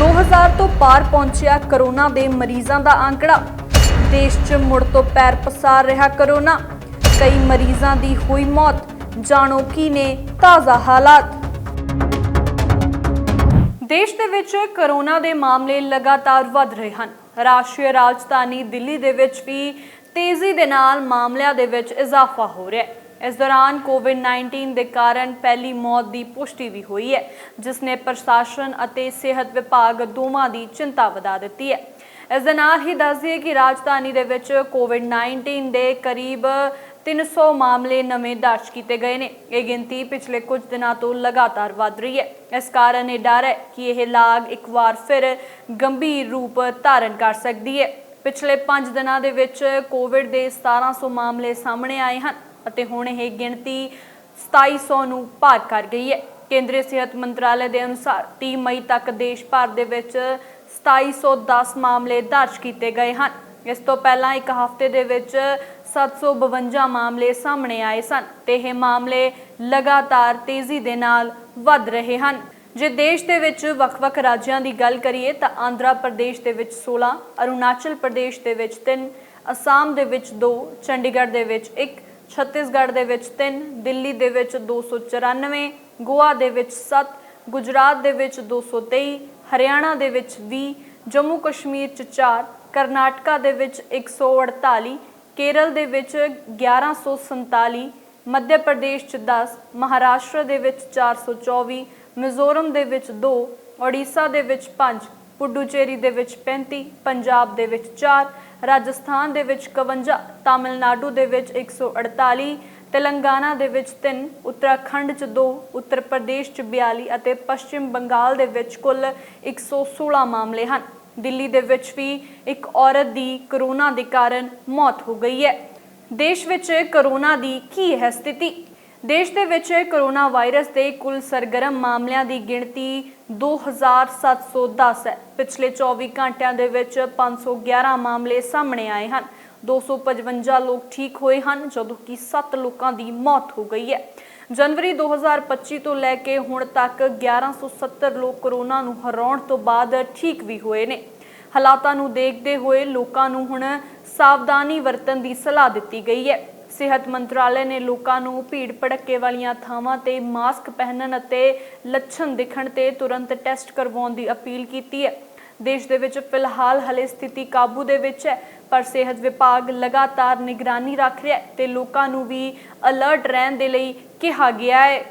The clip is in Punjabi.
2000 ਤੋਂ ਪਾਰ ਪਹੁੰਚਿਆ ਕਰੋਨਾ ਦੇ ਮਰੀਜ਼ਾਂ ਦਾ ਅੰਕੜਾ ਦੇਸ਼ 'ਚ ਮੁੜ ਤੋਂ ਪੈਰ ਪਸਾਰ ਰਿਹਾ ਕਰੋਨਾ। ਕਈ ਮਰੀਜ਼ਾਂ ਦੀ ਹੋਈ ਮੌਤ। ਜਾਣੋ ਕੀ ਨੇ ਤਾਜ਼ਾ ਹਾਲਾਤ। ਦੇਸ਼ ਦੇ ਵਿੱਚ ਕਰੋਨਾ ਦੇ ਮਾਮਲੇ ਲਗਾਤਾਰ ਵੱਧ ਰਹੇ ਹਨ। ਰਾਸ਼ਟਰੀ ਰਾਜਧਾਨੀ ਦਿੱਲੀ ਦੇ ਵਿੱਚ ਵੀ ਤੇਜ਼ੀ ਦੇ ਨਾਲ ਮਾਮਲਿਆਂ ਦੇ ਵਿੱਚ ਇਜ਼ਾਫਾ ਹੋ ਰਿਹਾ ਹੈ। ਇਸ ਦੌਰਾਨ ਕੋਵਿਡ-19 ਦੇ ਕਾਰਨ ਪਹਿਲੀ ਮੌਤ ਦੀ ਪੁਸ਼ਟੀ ਵੀ ਹੋਈ ਹੈ, ਜਿਸ ਨੇ ਪ੍ਰਸ਼ਾਸਨ ਅਤੇ ਸਿਹਤ ਵਿਭਾਗ ਦੋਵਾਂ ਦੀ ਚਿੰਤਾ ਵਧਾ ਦਿੱਤੀ ਹੈ। ਇਸ ਦੇ ਨਾਲ ਹੀ ਦੱਸ ਦਈਏ ਕਿ ਰਾਜਧਾਨੀ ਦੇ ਵਿੱਚ ਕੋਵਿਡ-19 ਦੇ ਕਰੀਬ 300 ਮਾਮਲੇ ਨਵੇਂ ਦਰਜ ਕੀਤੇ ਗਏ ਨੇ। ਇਹ ਗਿਣਤੀ ਪਿਛਲੇ ਕੁਝ ਦਿਨਾਂ ਤੋਂ ਲਗਾਤਾਰ ਵਧ ਰਹੀ ਹੈ। ਇਸ ਕਾਰਨ ਇਹ ਡਰ ਹੈ ਕਿ ਇਹ ਲਾਗ ਇੱਕ ਵਾਰ ਫਿਰ ਗੰਭੀਰ ਰੂਪ ਧਾਰਨ ਕਰ ਸਕਦੀ ਹੈ। ਪਿਛਲੇ 5 ਦਿਨਾਂ ਦੇ ਵਿੱਚ ਕੋਵਿਡ ਦੇ 1700 ਮਾਮਲੇ ਸਾਹਮਣੇ ਆਏ ਹਨ। ਅਤੇ ਹੁਣ ਇਹ ਗਿਣਤੀ 2700 ਨੂੰ ਪਾਰ ਕਰ ਗਈ ਹੈ। ਕੇਂਦਰੀ ਸਿਹਤ ਮੰਤਰਾਲੇ ਦੇ ਅਨੁਸਾਰ 30 ਮਈ ਤੱਕ ਦੇਸ਼ ਭਰ ਦੇ ਵਿੱਚ 2710 ਮਾਮਲੇ ਦਰਜ ਕੀਤੇ ਗਏ ਹਨ। ਇਸ ਤੋਂ ਪਹਿਲਾਂ ਇੱਕ ਹਫ਼ਤੇ ਦੇ ਵਿੱਚ 752 ਮਾਮਲੇ ਸਾਹਮਣੇ ਆਏ ਸਨ ਤੇ ਇਹ ਮਾਮਲੇ ਲਗਾਤਾਰ ਤੇਜ਼ੀ ਦੇ ਨਾਲ ਵੱਧ ਰਹੇ ਹਨ। ਜੇ ਦੇਸ਼ ਦੇ ਵਿੱਚ ਵੱਖ-ਵੱਖ ਰਾਜਾਂ ਦੀ ਗੱਲ ਕਰੀਏ ਤਾਂ ਆਂਧਰਾ ਪ੍ਰਦੇਸ਼ ਦੇ ਵਿੱਚ 16 ਅਰੁਣਾਚਲ ਪ੍ਰਦੇਸ਼ ਦੇ ਵਿੱਚ 3 ਅਸਾਮ ਦੇ ਵਿੱਚ 2 ਚੰਡੀਗੜ੍ਹ ਦੇ ਵਿੱਚ 1 ਛੱਤੀਸਗੜ੍ਹ ਦੇ ਵਿੱਚ 3 ਦਿੱਲੀ ਦੇ ਵਿੱਚ 294 ਗੋਆ ਦੇ ਵਿੱਚ 7 ਗੁਜਰਾਤ ਦੇ ਵਿੱਚ 223 ਹਰਿਆਣਾ ਦੇ ਵਿੱਚ 20 ਜੰਮੂ ਕਸ਼ਮੀਰ ਚ 4 ਕਰਨਾਟਕਾ ਦੇ ਵਿੱਚ 148 ਕੇਰਲ ਦੇ ਵਿੱਚ 1147 ਮੱਧ ਪ੍ਰਦੇਸ਼ ਚ 10 ਮਹਾਰਾਸ਼ਟਰ ਦੇ ਵਿੱਚ 424 ਮਿਜ਼ੋਰਮ ਦੇ ਵਿੱਚ 2 ਓਡੀਸ਼ਾ ਦੇ ਵਿੱਚ 5 ਪੁਡੂਚੇਰੀ ਦੇ ਵਿੱਚ 35 ਪੰਜਾਬ ਦੇ ਵਿੱਚ 4 ਰਾਜਸਥਾਨ ਦੇ ਵਿੱਚ 51 ਤਾਮਿਲਨਾਡੂ ਦੇ ਵਿੱਚ 148 ਤੇਲੰਗਾਨਾ ਦੇ ਵਿੱਚ 3 ਉੱਤਰਾਖੰਡ ਚ 2 ਉੱਤਰ ਪ੍ਰਦੇਸ਼ ਚ 42 ਅਤੇ ਪੱਛਮੀ ਬੰਗਾਲ ਦੇ ਵਿੱਚ ਕੁੱਲ 116 ਮਾਮਲੇ ਹਨ। ਦਿੱਲੀ ਦੇ ਵਿੱਚ ਵੀ ਇੱਕ ਔਰਤ ਦੀ ਕਰੋਨਾ ਦੇ ਕਾਰਨ ਮੌਤ ਹੋ ਗਈ ਹੈ। ਦੇਸ਼ ਵਿੱਚ ਕਰੋਨਾ ਦੀ ਕੀ ਹੈ ਸਥਿਤੀ? ਦੇਸ਼ ਦੇ ਵਿੱਚ ਕੋਰੋਨਾ ਵਾਇਰਸ ਦੇ ਕੁੱਲ ਸਰਗਰਮ ਮਾਮਲਿਆਂ ਦੀ ਗਿਣਤੀ 2710 ਹੈ। ਪਿਛਲੇ 24 ਘੰਟਿਆਂ ਦੇ ਵਿੱਚ 511 ਮਾਮਲੇ ਸਾਹਮਣੇ ਆਏ ਹਨ। 255 ਲੋਕ ਠੀਕ ਹੋਏ ਹਨ, ਜਦੋਂ ਕਿ 7 ਲੋਕਾਂ ਦੀ ਮੌਤ ਹੋ ਗਈ ਹੈ। ਜਨਵਰੀ 2025 ਤੋਂ ਲੈ ਕੇ ਹੁਣ ਤੱਕ 1170 ਲੋਕ ਕਰੋਨਾ ਨੂੰ ਹਰਾਉਣ ਤੋਂ ਬਾਅਦ ਠੀਕ ਵੀ ਹੋਏ ਨੇ। ਹਾਲਾਤਾਂ ਨੂੰ ਦੇਖਦੇ ਹੋਏ ਲੋਕਾਂ ਨੂੰ ਹੁਣ ਸਾਵਧਾਨੀ ਵਰਤਣ ਦੀ ਸਲਾਹ ਦਿੱਤੀ ਗਈ ਹੈ। ਸਿਹਤ ਮੰਤਰਾਲੇ ਨੇ ਲੋਕਾਂ ਨੂੰ ਭੀੜ ਭੜੱਕੇ ਵਾਲੀਆਂ ਥਾਵਾਂ ਤੇ ਮਾਸਕ ਪਹਿਨਣ ਅਤੇ ਲੱਛਣ ਦਿਖਣ ਤੇ ਤੁਰੰਤ ਟੈਸਟ ਕਰਵਾਉਣ ਦੀ ਅਪੀਲ ਕੀਤੀ ਹੈ। ਦੇਸ਼ ਦੇ ਵਿੱਚ ਫਿਲਹਾਲ ਹਲੇ ਸਥਿਤੀ ਕਾਬੂ ਦੇ ਵਿੱਚ ਹੈ, ਪਰ ਸਿਹਤ ਵਿਭਾਗ ਲਗਾਤਾਰ ਨਿਗਰਾਨੀ ਰੱਖ ਰਿਹਾ ਹੈ ਤੇ ਲੋਕਾਂ ਨੂੰ ਵੀ ਅਲਰਟ ਰਹਿਣ ਦੇ ਲਈ ਕਿਹਾ ਗਿਆ ਹੈ।